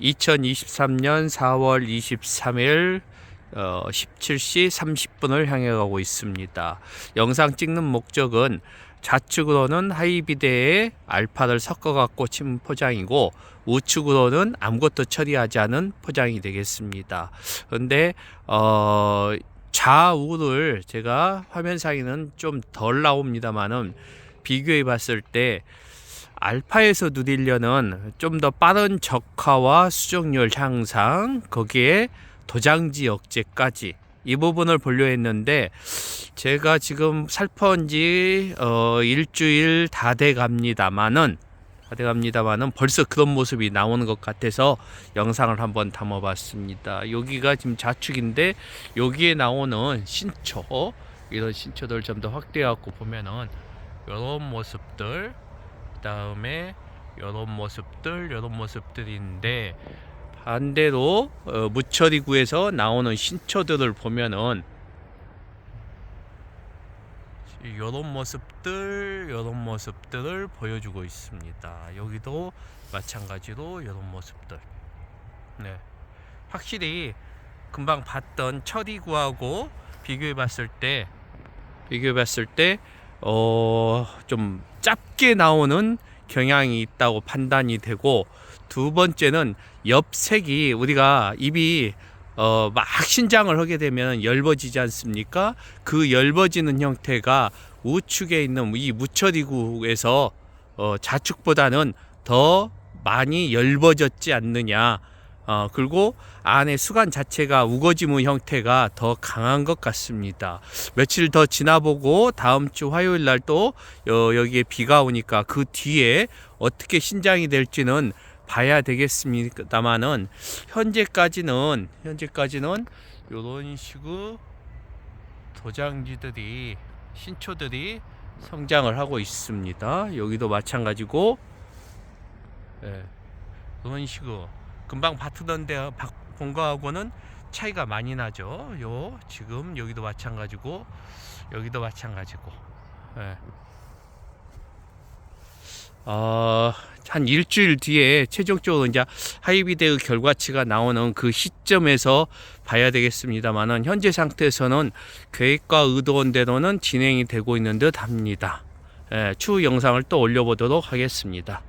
2023년 4월 23일 어, 17시 30분을 향해 가고 있습니다. 영상 찍는 목적은 좌측으로는 하이비데에 알파를 섞어 갖고 친 포장이고 우측으로는 아무것도 처리하지 않은 포장이 되겠습니다. 그런데 어 좌우를 제가 화면상에는 좀 덜 나옵니다만은 비교해 봤을 때 알파에서 누리려는 좀 더 빠른 적화와 수정률 향상 거기에 도장지 억제까지 이 부분을 보려 했는데 제가 지금 살펴온 지 어, 일주일 다 돼 갑니다만은 다 돼 갑니다만은 벌써 그런 모습이 나오는 것 같아서 영상을 한번 담아 봤습니다. 여기가 지금 좌측인데 여기에 나오는 신초 이런 신초들 좀 더 확대해 갖고 보면은 이런 모습들 그 다음에 이런 모습들 이런 모습들인데 반대로 어, 무처리구에서 나오는 신초들을 보면은 이런 모습들 이런 모습들을 보여주고 있습니다. 여기도 마찬가지로 이런 모습들. 네, 확실히 금방 봤던 처리구하고 비교해 봤을 때 비교해 봤을 때 어, 좀 짧게 나오는 경향이 있다고 판단이 되고 두 번째는 옆색이 우리가 입이 어, 막 신장을 하게 되면 엷어지지 않습니까? 그 엷어지는 형태가 우측에 있는 이 무처리구에서 어, 좌측보다는 더 많이 엷어졌지 않느냐. 어, 그리고 안에 수간 자체가 우거지무 형태가 더 강한 것 같습니다. 며칠 더 지나보고 다음 주 화요일 날 또 여기에 비가 오니까 그 뒤에 어떻게 신장이 될지는 봐야 되겠습니다만은 현재까지는 현재까지는 이런 식의 도장지들이 신초들이 성장을 하고 있습니다. 여기도 마찬가지고 예, 이런 식으로 금방 바트던데 본 거하고는 차이가 많이 나죠. 요 지금 여기도 마찬가지고 여기도 마찬가지고. 예. 어, 한 일주일 뒤에 최종적으로 이제 하이비드의 결과치가 나오는 그 시점에서 봐야 되겠습니다만은 현재 상태에서는 계획과 의도한 대로는 진행이 되고 있는 듯 합니다. 예, 추후 영상을 또 올려보도록 하겠습니다.